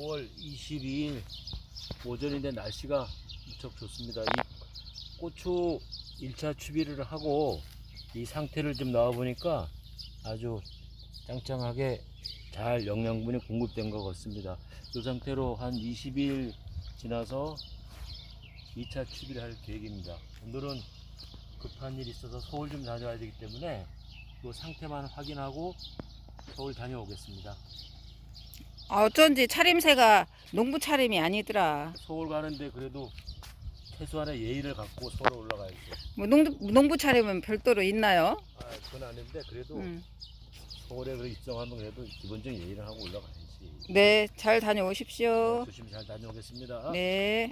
5월 22일 오전인데 날씨가 무척 좋습니다. 이 고추 1차 추비를 하고 이 상태를 좀 나와 보니까 아주 짱짱하게 잘 영양분이 공급된 것 같습니다. 이 상태로 한 20일 지나서 2차 추비를 할 계획입니다. 오늘은 급한 일이 있어서 서울 좀 다녀와야 되기 때문에 이 상태만 확인하고 서울 다녀오겠습니다. 아, 어쩐지 차림새가 농부 차림이 아니더라. 서울 가는데 그래도 최소한의 예의를 갖고 서울 올라가야죠. 뭐 농부, 농부 차림은 별도로 있나요? 아, 그건 아닌데 그래도 음. 서울에 그 입성하면 그래도 기본적인 예의를 하고 올라가야지. 네, 잘 다녀오십시오. 조심히 잘 다녀오겠습니다. 네.